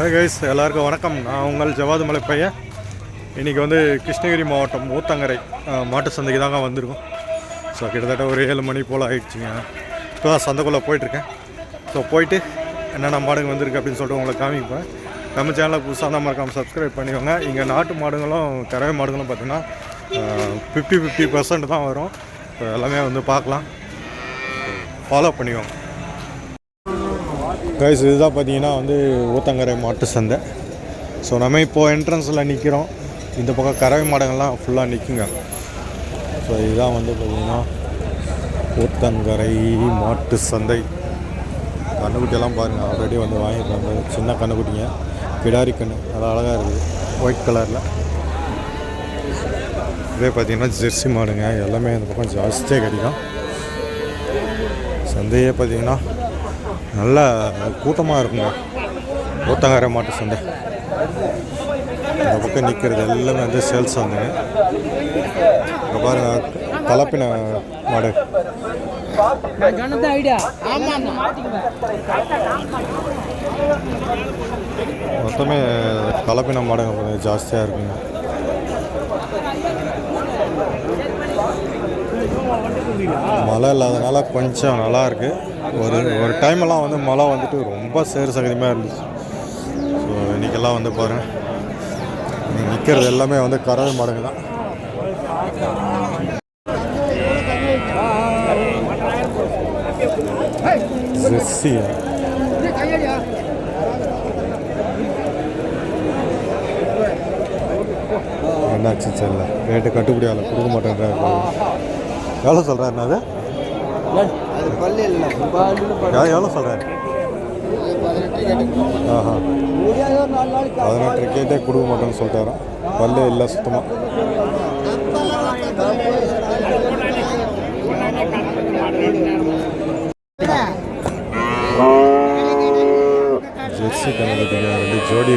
Hi guys எல்லாருக்கும் வணக்கம். நான் உங்கள் ஜவாது மலை பையன் இன்றைக்கி வந்து கிருஷ்ணகிரி மாவட்டம் ஊத்தங்கரை மாட்டு சந்தைக்கு தாங்க வந்திருக்கோம். ஸோ கிட்டத்தட்ட ஒரு ஏழு மணி போல் ஆகிடுச்சிங்க இப்போ தான் சந்தைக்குள்ளே போயிட்டுருக்கேன். ஸோ போயிட்டு என்னென்ன மாடுங்க வந்திருக்கு அப்படின்னு சொல்லிட்டு உங்களை காமிப்பேன். நம்ம சேனலில் புதுசாக தான் மறக்காமல் சப்ஸ்கிரைப் பண்ணிக்கோங்க. இங்கே நாட்டு மாடுங்களும் கறவை மாடுகளும் பார்த்திங்கன்னா ஃபிஃப்டி ஃபிஃப்டி பர்சன்ட் தான் வரும். இப்போ எல்லாமே வந்து பார்க்கலாம். ஃபாலோ பண்ணிக்கோங்க. கைஸ் இதுதான் பார்த்தீங்கன்னா வந்து ஊத்தங்கரை மாட்டு சந்தை. ஸோ நம்ம இப்போது என்ட்ரன்ஸில் நிற்கிறோம் இந்த பக்கம் கறவை மாடுங்கள்லாம் ஃபுல்லாக நிற்குங்க ஸோ இதுதான் வந்து பார்த்தீங்கன்னா ஊத்தங்கரை மாட்டு சந்தை. கண்ணுக்குட்டியெல்லாம் பாருங்கள் ஆல்ரெடி வந்து வாங்கியிருக்காங்க சின்ன கண்ணுக்குட்டிங்க. கிடாரி கண்ணு. நல்லா அழகாக இருக்குது. ஒயிட் கலரில் இதே பார்த்தீங்கன்னா ஜெர்சி மாடுங்க. எல்லாமே இந்த பக்கம் ஜாஸ்தியாக கிடைக்கும். சந்தையே பார்த்தீங்கன்னா நல்லா கூட்டமாக இருக்குங்க. ஊத்தங்கரை மாட்டு சந்தை. இந்த பக்கம் நிற்கிறது எல்லாமே வந்து சேல்ஸ் வந்துங்க இப்போ பாருங்க கலப்பின மாடு. மொத்தமே கலப்பின மாடுங்க கொஞ்சம் ஜாஸ்தியாக இருக்குங்க. மழை இல்லாதனால கொஞ்சம் நல்லா இருக்குது ஒரு ஒரு டைமெல்லாம் வந்து மழை வந்துட்டு ரொம்ப சேறு சகதியமாக இருந்துச்சு. ஸோ இன்றைக்கெல்லாம் வந்து பாருங்கள் நிற்கிறது எல்லாமே வந்து கறவை மாடுங்க தான். ஜெர்சி என்னாச்சு சரில ரேட்டு கட்டுப்படி ஆகல. கொடுக்க மாட்டேன்றாரு. எவ்வளோ சொல்கிறாரு அது எவ்வளோ எவ்வளோ ஆஹா. பதினெட்டு கொடுக்க மாட்டேன்னு சொல்லிட்டாராம் பல்லே இல்லை சுத்தமாக ஜெர்சி கணக்கு ரெண்டு ஜோடி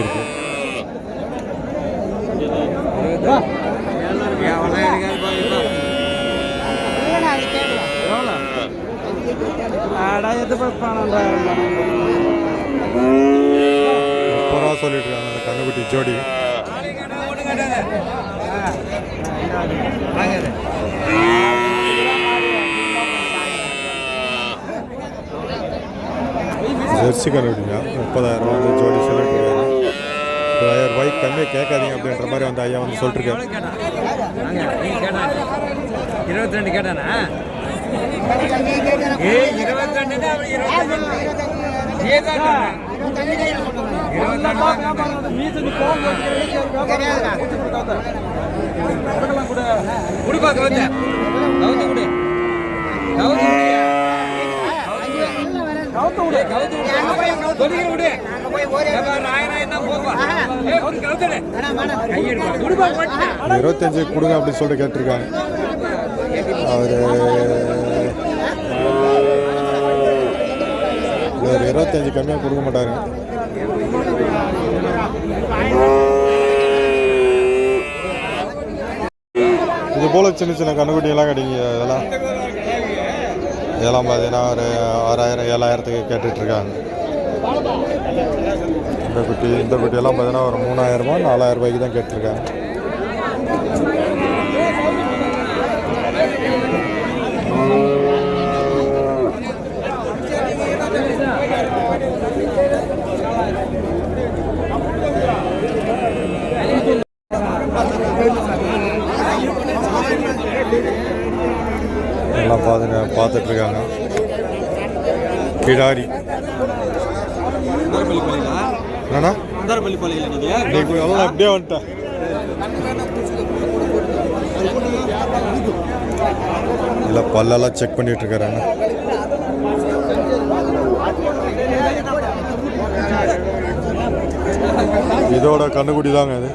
ரூபா சொல்லிட்டு இருக்காங்க அந்த கண்ணுக்குட்டி ஜோடி ஜெர்சி முப்பதாயிரம் ரூபா வந்து ஜோடி முப்பதாயிரம் ரூபாய்க்கு கம்மியாக கேட்காதீங்க அப்படின்ற மாதிரி வந்து ஐயா வந்து சொல்லிட்டுருக்காரு இருபத்தி ரெண்டு கேட்டானா ஏ இருபத்தி ரெண்டு குடுப்பா கவுத்த கவுத்த குடு கவுத்த கவுத்து விடு கவுத்து விடு சொல்லிக்கிற விடு இருபத்தஞ்சு கொடுங்க அப்படின்னு சொல்லிட்டு கேட்டிருக்காங்க. அவரு ஒரு இருபத்தஞ்சு கம்மியாக கொடுக்க மாட்டாருங்க இது போல் சின்ன சின்ன கண்ணுக்குட்டியெல்லாம் கிடைக்குங்க இதெல்லாம். இதெல்லாம் பார்த்தீங்கன்னா ஒரு ஆறாயிரம் ஏழாயிரத்துக்கு கேட்டுட்ருக்காங்க. இந்த குட்டி இந்த குட்டியெல்லாம் பார்த்தீங்கன்னா ஒரு மூணாயிரரூபா நாலாயிரம் ரூபாய்க்கு தான் கேட்டிருக்காங்க. கிடாரி என்னண்ணா நீ எல்லாம் அப்படியே வந்துட்டேன் இல்லை பல்லெல்லாம் செக் பண்ணிட்டு இருக்காரு இதோட கண்ணுக்குடி தாங்க இது.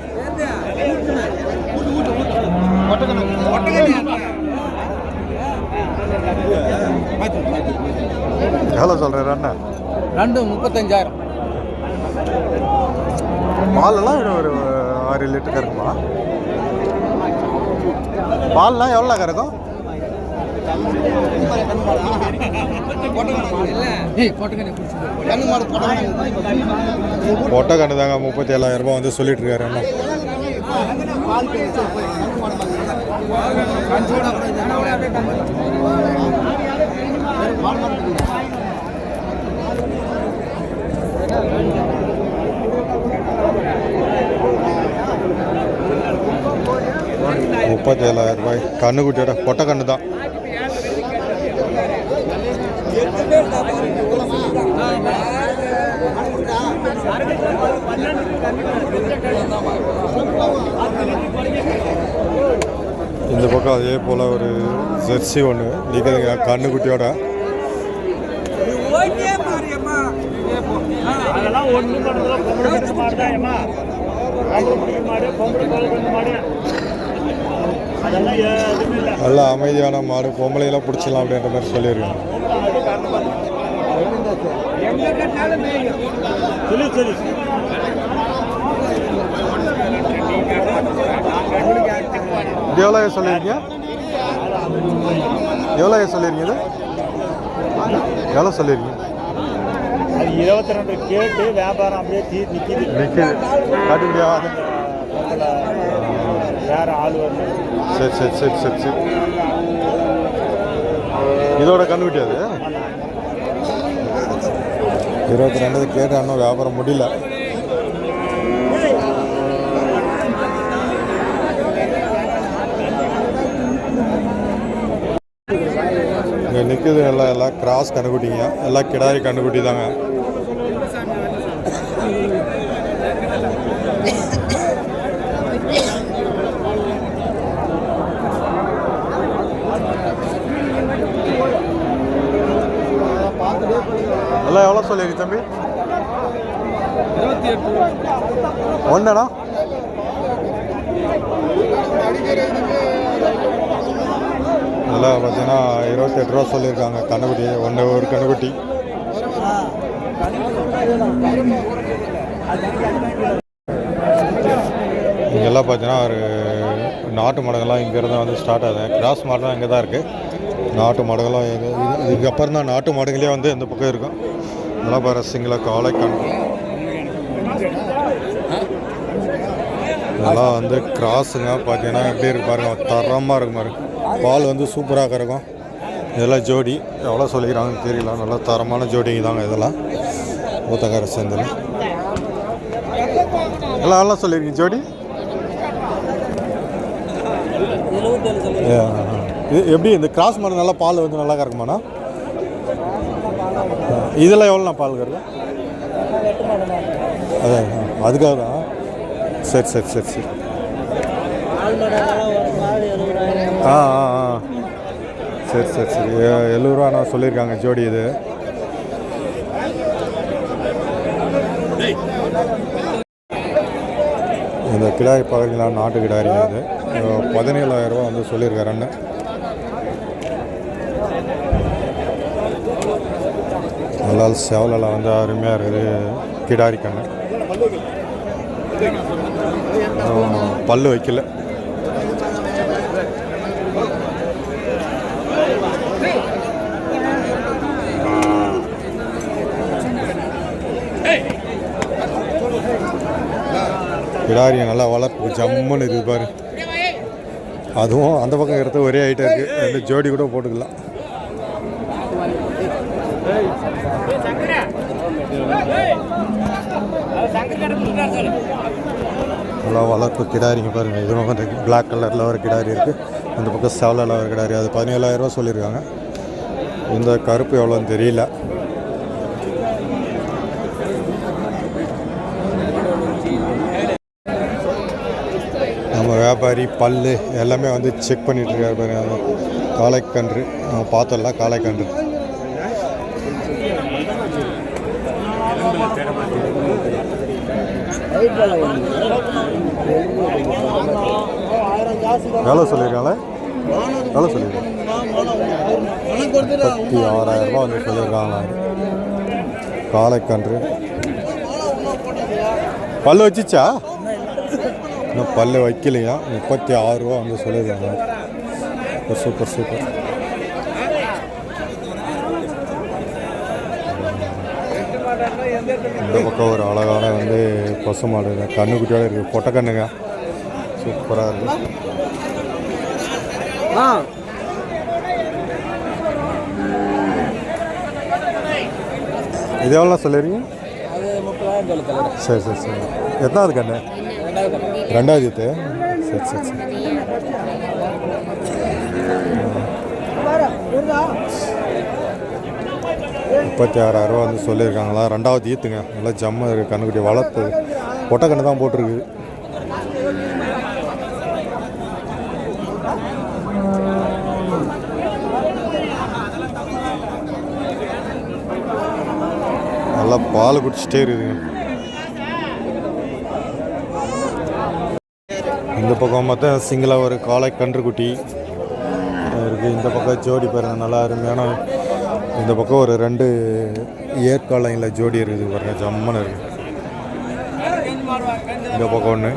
எவ்வளோ சொல்கிறாரு அண்ணா? ரெண்டு முப்பத்தஞ்சாயிரம். பாலெல்லாம் ஒரு ஒரு ஆறு லிட்டர் கறக்குமா பால்லாம் எவ்வளோ கறக்கும் பொட்டை கண்டு தாங்க முப்பத்தி ஏழாயிரம் ரூபாய் வந்து சொல்லிட்டு இருக்காரு அண்ணா. முப்பத்தி ஏழாயிரம் ரூபாய். கண்ணுக்குட்டியோட பொட்டை கண்ணு தான். இந்த பக்கம் அதே போல் ஒரு ஜெர்சி ஒன்று நிற்குதுங்க கண்ணுக்குட்டியோட. நல்ல அமைதியான மாடு. பொம்பளையெல்லாம் பிடிச்சிடலாம் அப்படின்ற மாதிரி சொல்லியிருக்காங்க. இது எவ்வளோ சொல்லியிருக்கீங்க? எவ்வளோ சொல்லியிருக்கீங்க இது? எவ்வளோ சொல்லியிருக்கீங்க? அது இருபத்தி ரெண்டு கேட்டு வியாபாரம் அப்படியே தீ நிற்கிது நிற்கிது காட்ட முடியாது வேற ஆள் வந்து. சரி சரி சரி சரி சரி. இதோட அது இருபத்தி ரெண்டு கேட்டு இன்னும் வியாபாரம் முடியல. நிற்கிறது எல்லாம் எல்லாம் கிராஸ் கண்ணுக்குட்டிங்க. எல்லாம் கிடாரி கண்ணுக்குட்டி தாங்க எல்லாம் எவ்வளோ சொல்லியிருக்கு தம்பி? ஒன்றுண்ணா இதெல்லாம் பார்த்தீங்கன்னா இருபத்தெட்டு ரூபா சொல்லியிருக்காங்க கண்ணுக்குட்டி ஒன்று ஒரு கண்ணுக்குட்டி. இங்கெல்லாம் பார்த்தீங்கன்னா ஒரு நாட்டு மாடுகள்லாம் இங்கேருந்து வந்து ஸ்டார்ட் ஆகுது. கிராஸ் மாடுலாம் இங்கே தான் இருக்குது நாட்டு மாடுகளும் இது இதுக்கப்புறம் தான் நாட்டு மாடுகளே வந்து இந்த பக்கம் இருக்கும். நல்லா பாரு சிங்கள காளை இதெல்லாம் வந்து கிராஸுங்க பார்த்தீங்கன்னா எப்படி இருக்கு பாருங்க தரமாக இருக்கும் பாருங்க. பால் வந்து சூப்பராக கறக்கும். இதெல்லாம் ஜோடி. எவ்வளோ சொல்லிக்கிறாங்கன்னு தெரியல. நல்லா தரமான ஜோடிங்க தாங்க இதெல்லாம். ஊத்தக்கார சேர்ந்தது எல்லாம் எல்லாம் சொல்லியிருக்கீங்க ஜோடி? இது எப்படி இந்த கிராஸ் மாடு நல்லா பால் வந்து நல்லா கறக்குமாண்ணா? இதெல்லாம் எவ்வளோண்ணா பால் கறக்கும் அதான். அதுக்காக தான். சரி சரி சரி சரி. ஆ ஆ ஆ. சரி சரி சரி. எழுநூறுவா எழுபது ரூபா நான் சொல்லியிருக்காங்க ஜோடி இது. இந்த கிடாரி பார்க்குறீங்களா நாட்டு கிடாரி அது பதினேழாயிரம் ரூபா வந்து சொல்லியிருக்காரு அண்ணன். அதனால் செவலெல்லாம் வந்து அருமையாக இருக்குது. கிடாரி கண்ணு பல்லு வைக்கல. கிடாரியை நல்லா வளர்ப்பு ஜம்முன்னு இருக்குது பாரு. அதுவும் அந்த பக்கம் இருக்கிறது ஒரே ஐட்டம் இருக்குது ரெண்டு ஜோடி கூட போட்டுக்கலாம். நல்லா வளர்ப்பு கிடாரிங்க பாருங்கள் இது வந்து பிளாக் கலரில் ஒரு கிடாரி இருக்குது அந்த பக்கம் செவலில் ஒரு கிடாரி. அது பதினேழாயிரரூவா சொல்லியிருக்காங்க. இந்த கருப்பு எவ்வளோன்னு தெரியல நம்ம வியாபாரி பல் எல்லாமே வந்து செக் பண்ணிட்டு இருக்காரு பாருங்க. காளைக்கன்று. நம்ம பார்த்தோம்ல காளைக்கன்று. எவ்வளோ சொல்லியிருக்காங்களே? எவ்வளோ சொல்லியிருக்காங்க. முப்பத்தி ஆறாயிரம் ரூபாய் வந்து சொல்லியிருக்காங்களா காளைக்கன்று. பல் வச்சிச்சா? இன்னும் பல்லு வைக்கலையா? முப்பத்தி ஆறு ரூபா வந்து சொல்லியிருக்காங்க. Super super. இந்த பக்கம் ஒரு அழகான வந்து பசு மாடுங்க கண்ணுக்குட்டியோட இருக்குது பொட்டை கண்ணுங்க. சூப்பராக இருக்குது இது எவ்வளோ சொல்லிடுறீங்க சரி சரி சரி. எத்தாவது கண்ணு. ரெண்டாவது இது சரி சரி சரி. முப்பத்தி ஆறாயிரம் வந்து சொல்லியிருக்காங்களா? ரெண்டாவது ஈத்துங்க. நல்லா ஜம்ம இருக்கு கண்ணுக்குட்டி வளர்த்து ஒட்டை கண்ணு தான் போட்டிருக்கு. நல்லா பால் குடிச்சிட்டே இருக்குதுங்க. இந்த பக்கம் பார்த்தா சிங்கிளாக ஒரு காளை கன்றுக்குட்டி இருக்குது இந்த பக்கம் ஜோடி பாருங்க நல்லா அருமையான. இந்த பக்கம் ஒரு ரெண்டு ஏற்காலையில் ஜோடி இருக்குது பாருங்க ஜம்மன் இருக்கு. இந்த பக்கம் ஒன்று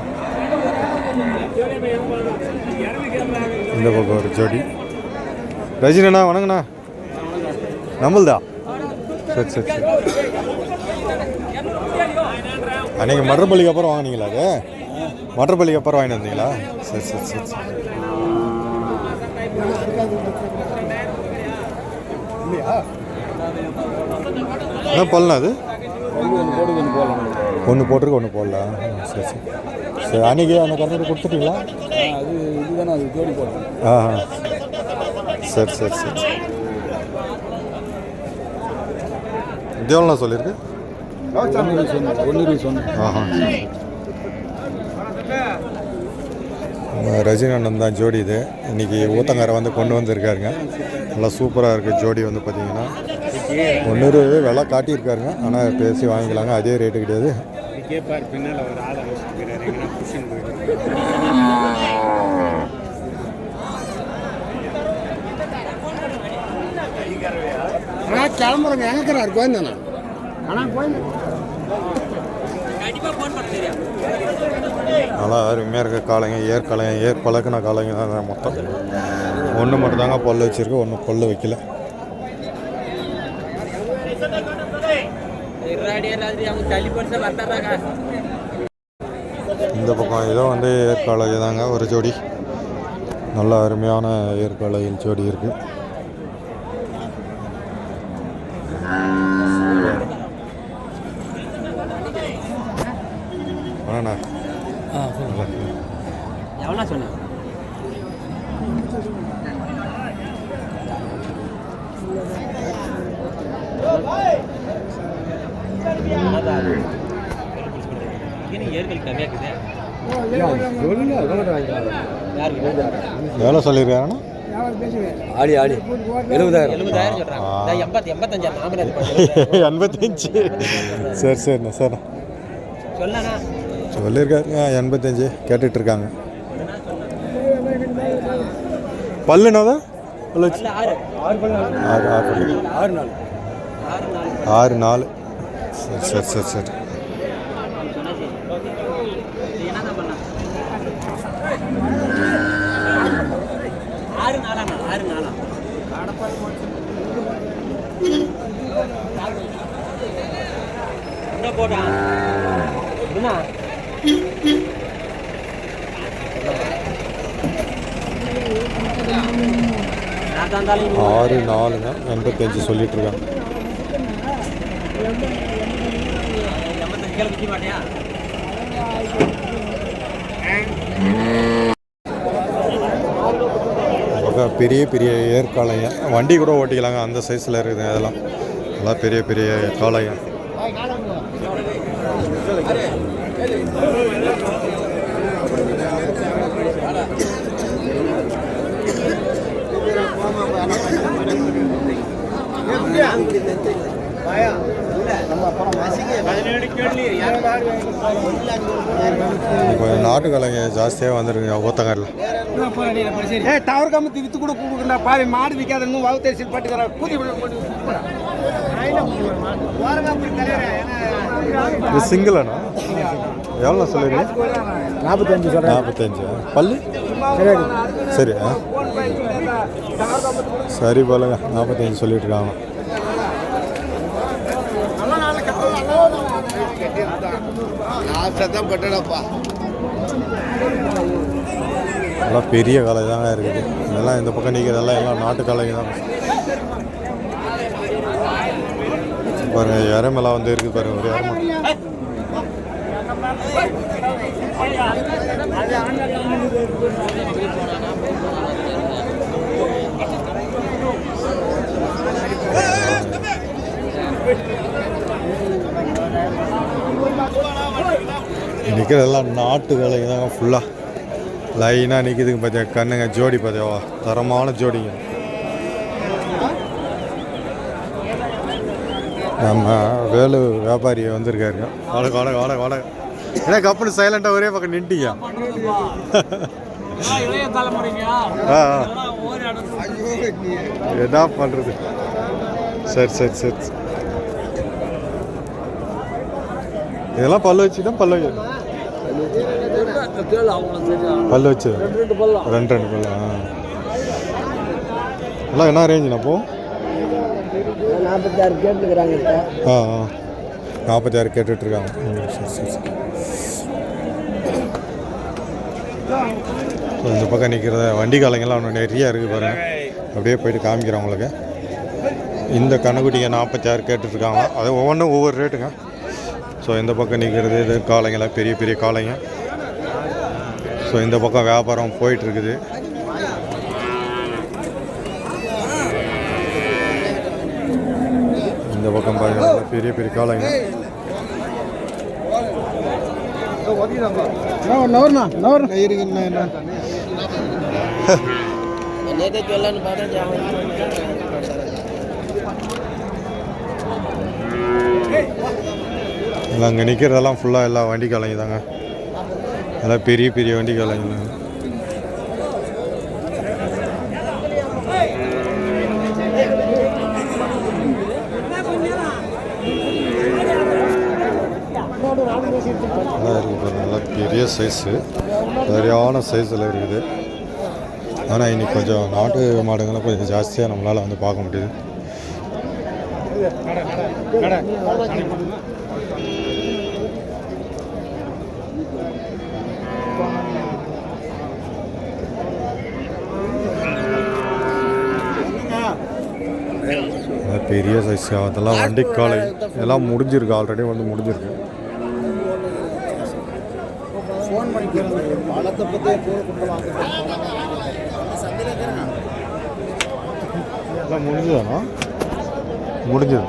இந்த பக்கம் ஒரு ஜோடி. ரஜினண்ணா வணங்கண்ணா நம்மள்தா? சரி சரி சரி. அன்றைக்கி அப்புறம் வாங்கினீங்களா அது? மட்டர்பள்ளிக்கு அப்புறம் வாங்கிட்டு வந்தீங்களா? சரி சரி சரி சரி. என்ன போடலாம் அது? ஒன்று போட்டிருக்கு ஒன்று போடலாம் சரி சரி. சரி அன்றைக்கி அந்த கருத்து கொடுத்துட்டீங்களா? அது இதுதானே அது ஜோடி சரி சரி சரி. இது எவ்வளோ சொல்லியிருக்கு. ஒன்று சொன்னேன் ஆஹா. நம்ம ரஜினி அண்ணன் தான் ஜோடி இது. இன்னைக்கு ஊத்தங்காரை வந்து கொண்டு வந்திருக்காருங்க. நல்லா சூப்பராக இருக்குது ஜோடி வந்து பார்த்தீங்கன்னா ஒன்று விலை காட்டியிருக்காருங்க. ஆனால் பேசி வாங்கிக்கலாங்க. அதே ரேட்டு கிடையாது. எங்கன்னா புஷன் போயிட்டு ஆனால் கிளம்புறேங்க எங்கிறாரு கோயந்தானே ஆனால் கோயந்த நல்லா அருமையாக இருக்க காளைங்க ஏர் காளைங்க ஏர் பழக்கின காளைங்க தான் மொத்தம். ஒன்று மட்டும் தாங்க பொல்ல வச்சுருக்கு ஒன்று பொல்ல வைக்கல. இந்த பக்கம் ஏதோ வந்து ஏற்காலை தாங்க ஒரு ஜோடி. நல்ல அருமையான ஏற்காலையில் ஜோடி இருக்குது அண்ணா ஆ எவ்வளோ சொன்னேன் எவ்வளோ சொல்லியிருக்காங்கண்ணா ஆடி ஆடி. எழுபதாயிரம். எழுபதாயிரம் எண்பத்தஞ்சு. சரி சரிண்ணா சரிண்ணா. சொல்லண்ணா. சொல்லியிருக்காருங்க எண்பத்தஞ்சு கேட்டுட்டு இருக்காங்க பல்லுனாதா ஆறு. ஆறு ஆறு நாலு சரி சரி சரி சரி சொன்னா சரி இது என்னதான் பண்ணா ஆறு நாளாண்ணா ஆறு நாளா எங்க போட்டான் என்ன நான் இருந்தாலும் ஆறு நாலுங்க. எண்பத்தஞ்சு சொல்லிட்டு இருக்காங்க பெரிய பெரிய ஏற்காலைங்க. வண்டி கூட ஓட்டிக்கலாங்க. அந்த சைஸில் இருக்குது அதெல்லாம். நல்லா பெரிய பெரிய காளைங்க இப்போ நாட்டு காளைங்க ஜாஸ்தியாக வந்துருங்க ஊத்தங்காரில் ஏ டவர் கம்பத்து வித்து கூட கொடுக்குறா பாவி மாடு விற்காத இன்னும் வகுத்தேசில் பட்டுக்கிற கூதி இது சிங்கிளாண்ணா? எவ்வளோ சொல்லிடுங்க நாற்பத்தஞ்சு சொல்கிறேன் நாற்பத்தஞ்சு? பல்லு? சரி சரி போலங்க. நாற்பத்தஞ்சு சொல்லிட்டு இருக்காங்க. ஆசைதான் பட்டடப்பா நல்லா பெரிய காலை தாங்க இருக்குது. இதெல்லாம் இந்த பக்கம் நிற்கிறதெல்லாம் எல்லாம் நாட்டு காலைங்க தான். பாருங்க இறமெல்லாம் வந்து இருக்குது பாருங்க ஒரு இறமை நிற்கிறதெல்லாம் நாட்டு வேலைங்க தாங்க ஃபுல்லாக லைனாக நிற்கிதுங்க பார்த்தியா கண்ணுங்க ஜோடி பார்த்தியாவா தரமான ஜோடிங்க. நம்ம வேலு வியாபாரி வந்திருக்காருங்க. வாடகை வாடகை வாடகை வாடகை. ஏன்னா கப்பல் சைலண்டாக ஒரே பக்கம் ஆ. என்ன பண்ணுறது சரி சரி சரி. இதெல்லாம் பல்லு வச்சு தான் பல்லு வைக்கணும். பல்லு வச்சு. ரெண்டு ரெண்டு ரெண்டு பல்லு ஆ. எல்லாம் என்ன ரேஞ்சுண்ணா அப்போ? நாற்பத்தாறு கேட்டுக்கிறாங்க ஆ ஆ. நாற்பத்தாறு கேட்டுட்ருக்காங்க. சரி சரி சரி. ஸோ இந்த பக்கம் நிற்கிறத வண்டி காலைங்கெல்லாம் ஒன்று நிறையா இருக்குது பாருங்க. அப்படியே போயிட்டு காமிக்கிறேன் உங்களுக்கு. இந்த கண்ணுக்குட்டிங்க நாற்பத்தாறு கேட்டுட்ருக்காங்க. அது ஒவ்வொன்றும் ஒவ்வொரு ரேட்டுங்க ஸோ இந்த பக்கம் நிற்கிறது இது காளைங்கெல்லாம் பெரிய பெரிய காளைங்க. ஸோ இந்த பக்கம் வியாபாரம் போயிட்டுருக்குது. இந்த பக்கம் பார்த்தீங்கன்னா பெரிய பெரிய காளைங்க. நவர்ண்ணா இல்லை அங்கே நிற்கிறதெல்லாம் ஃபுல்லாக எல்லாம் வண்டி காலைங்க தாங்க எல்லாம் பெரிய பெரிய வண்டி காலைங்க நல்லா இருக்குது நல்லா பெரிய சைஸு சரியான சைஸில் இருக்குது. ஆனால் இன்னைக்கு கொஞ்சம் நாட்டு மாடுங்கள்லாம் கொஞ்சம் ஜாஸ்தியாக நம்மளால் வந்து பார்க்க முடியுது அது பெரிய சைஸ் அதெல்லாம் வண்டி காலை எல்லாம் முடிஞ்சிருக்கு ஆல்ரெடி வந்து முடிஞ்சிருக்கு. எல்லாம் முடிஞ்சதாண்ணா முடிஞ்சது.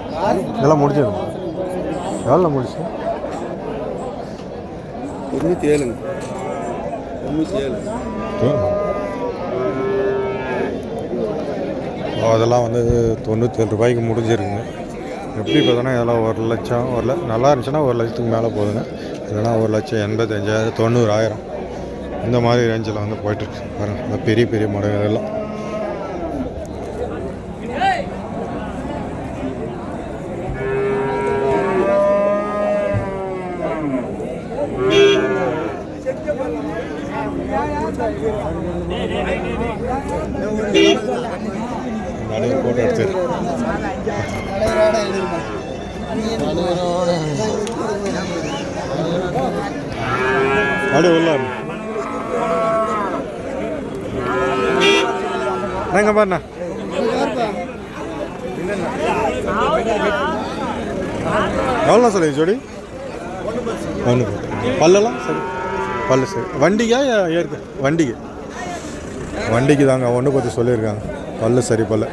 எல்லாம் முடிஞ்சது. எவ்வளோ முடிச்சு? தொண்ணூற்றி ஏழுங்க. தொண்ணூற்றி ஏழு. அதெல்லாம் வந்து தொண்ணூற்றி ரூபாய்க்கு முடிஞ்சிருக்குங்க எப்படி பார்த்தோன்னா இதெல்லாம் ஒரு லட்சம் ஒரு ல நல்லா இருந்துச்சுன்னா ஒரு லட்சத்துக்கு மேலே போகுதுங்க இல்லைன்னா ஒரு லட்சம் எண்பத்தஞ்சாயிரம் தொண்ணூறாயிரம். இந்த மாதிரி ரேஞ்சில் வந்து போயிட்டுருக்கு. பாருங்கள் இந்த பெரிய பெரிய மாடுகள் எல்லாம் நிறைய போட்டோ எடுத்து அப்படியே உள்ள நாங்க பாருண்ணா. எவ்வளோ சார் ஜோடி? ஒன்று பல்லெல்லாம்? சரி. பல்லு சரி. வண்டிக்கா ஏற்க? வண்டிக்கு. வண்டிக்கு தாங்க. ஒன்று பற்றி சொல்லியிருக்காங்க. பல்லு சரி பல்லு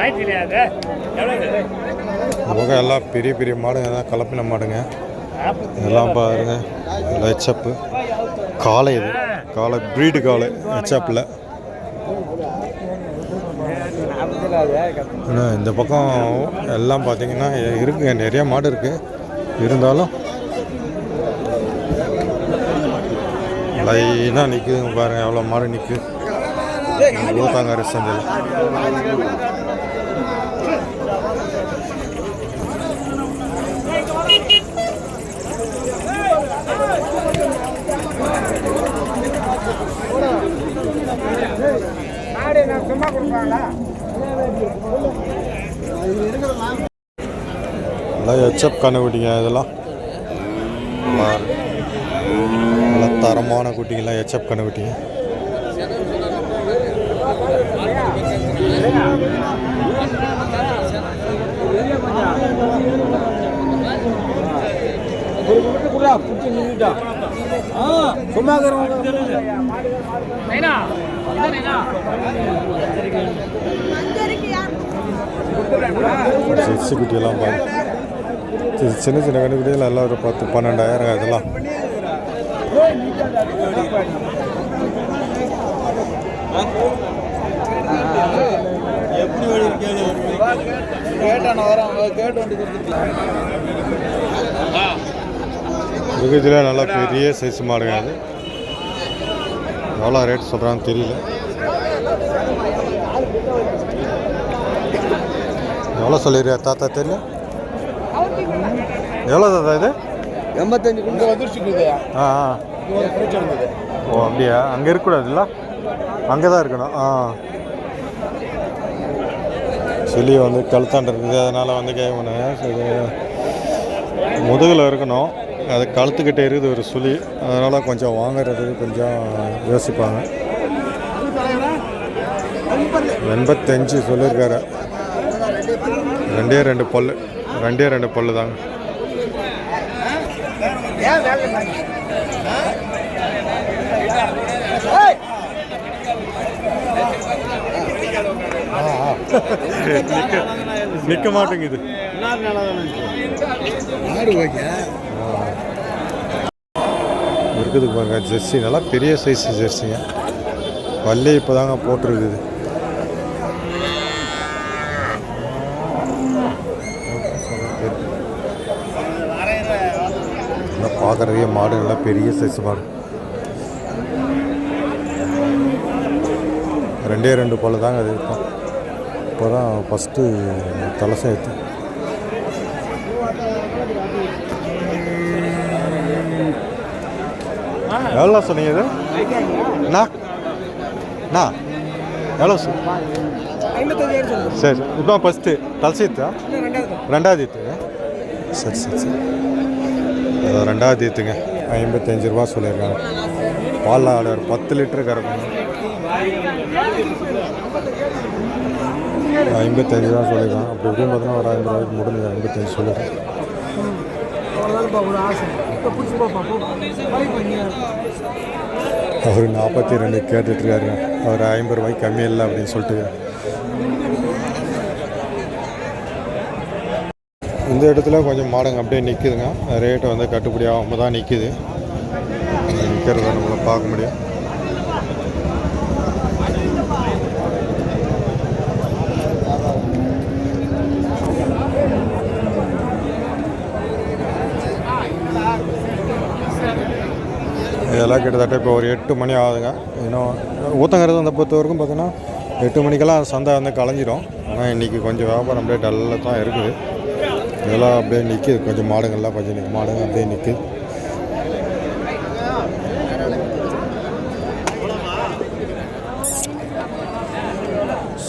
ஆயிட்டு இல்லையா எவ்வளோ முகம் எல்லாம் பெரிய பெரிய மாடுங்க தான் கலப்பின மாடுங்க. இதெல்லாம் பாருங்க ஹெச்அப்பு காலை இது. காலை ப்ரீடு காலை ஹெச்அப்பில் ஆனால் இந்த பக்கம் எல்லாம் பார்த்தீங்கன்னா இருக்குங்க நிறைய மாடு இருக்குது இருந்தாலும் லைனாக நிற்குதுங்க பாருங்கள் எவ்வளோ மாடு நிற்குது ஊத்தாங்காரி சந்தையில். ஹெச்எப் கண்ணுக்குட்டிங்க இதெல்லாம். நல்லா தரமான குட்டிங்கெல்லாம் ஹெச்எப் கண்ணுக்குட்டிங்க சும்மா ஜெர்சி குட்டியெல்லாம் பாரு இது சின்ன சின்ன கண்டுபிடிகள் எல்லாம் ஒரு பத்து பன்னெண்டாயிரம் இதெல்லாம். இதுல நல்லா பெரிய சைஸ் மாடுங்க அது எவ்வளோ ரேட் சொல்கிறான்னு தெரியல. எவ்வளோ சொல்லிடுறியா தாத்தா தெரியல? எவ்வளோ தாத்தா இது? எண்பத்தஞ்சு குண்டு. வந்துருச்சு ஆ ஆ. ஓ அப்படியா? அங்கே இருக்கக்கூடாதுல்ல? அங்கே தான் இருக்கணும். ஆ. சொல்லி வந்து கழுத்தாண்டு இருக்குது. அதனால் வந்து சரி முதுகில் இருக்கணும். அது கழுத்துக்கிட்டே இருக்குது ஒரு சுழி அதனால் கொஞ்சம் வாங்குறதுக்கு கொஞ்சம் யோசிப்பாங்க. எண்பத்தஞ்சு சொல்லியிருக்காரு. ரெண்டே ரெண்டு பல்லு. ரெண்டே ரெண்டு பல்லு தாங்க. நிக்க மாட்டேங்குது. இருக்குது பாருங்க ஜெர்சி. நல்லா பெரிய சைஸ் ஜெர்சிங்க. பல்லு இப்போ தாங்க போட்டிருக்குது. நல்லா பார்க்குறதுக்கே மாடு நல்லா பெரிய சைஸ் மாடு. ரெண்டே ரெண்டு பல்லு தாங்க அது இப்போ இப்போ தான் ஃபஸ்ட்டு தலை சேர்த்து எவ்வளோ சொன்னீங்க இது? அண்ணா. அண்ணா எவ்வளோ சரி இப்போ ஃபஸ்ட்டு தலை சேர்த்தா ரெண்டாவது ஈத்து சரி சரி சரி. ரெண்டாவது ஈத்துங்க ஐம்பத்தஞ்சு ரூபா சொல்லியிருக்காங்க. பால் ஆர்டர் பத்து லிட்டரு கறக்கணும் ஐம்பத்தஞ்சு ரூபா சொல்லியிருக்காங்க. அப்படி எப்படியும் பார்த்தீங்கன்னா ஒரு ஐம்பது ரூபாய்க்கு முடிஞ்சு ஐம்பத்தஞ்சு சொல்லியிருக்கேன் அவர் நாற்பத்தி ரெண்டு கேட்டுட்ருக்காருங்க அவர் ஐம்பது ரூபாய்க்கு கம்மி இல்லை அப்படின்னு சொல்லிட்டு இந்த இடத்துல கொஞ்சம் மாடுங்க அப்படியே நிற்குதுங்க ரேட்டு வந்து கட்டுப்படி ஆகாமல் தான் நிற்குது நிற்கிறத நம்மள பார்க்க முடியும். இதெல்லாம் கிட்டத்தட்ட இப்போ ஒரு எட்டு மணி ஆகுதுங்க. இன்னும் ஊத்தங்கிறது அந்த பொறுத்த வரைக்கும் பார்த்தீங்கன்னா எட்டு மணிக்கெல்லாம் சந்தை வந்து கலைஞ்சிரும். ஆனால் இன்றைக்கி கொஞ்சம் வியாபாரம் அப்படியே டல்லாக தான் இருக்குது. இதெல்லாம் அப்படியே நிற்கிது கொஞ்சம் மாடுங்கள்லாம் கொஞ்சம் நிற்க மாடுங்க அப்படியே நிற்குது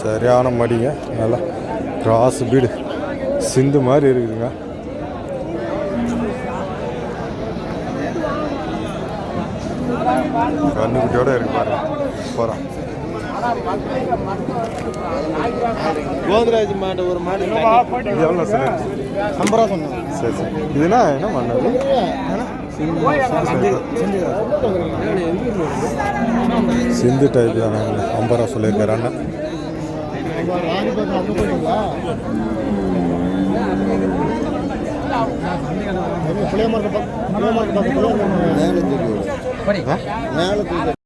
சரியான மடிங்க. நல்லா கிராஸ் பீடு. சிந்து மாதிரி இருக்குதுங்க. கண்ணுக்குட்டியோட இருக்கு பாருங்க. போகிறான் கோதராஜ் மாடு ஒரு மாடு எவ்வளோ சார்? ஐம்பது ரூபா சொன்னாங்க. சரி சரி. இதுனா என்ன? பண்ணது சிந்து டைப் தானே ஐம்பது ரூபா சொல்லியிருக்காரு அண்ணன். புளிய மரத்தை மேலே தூக்கி மேலே தூக்கி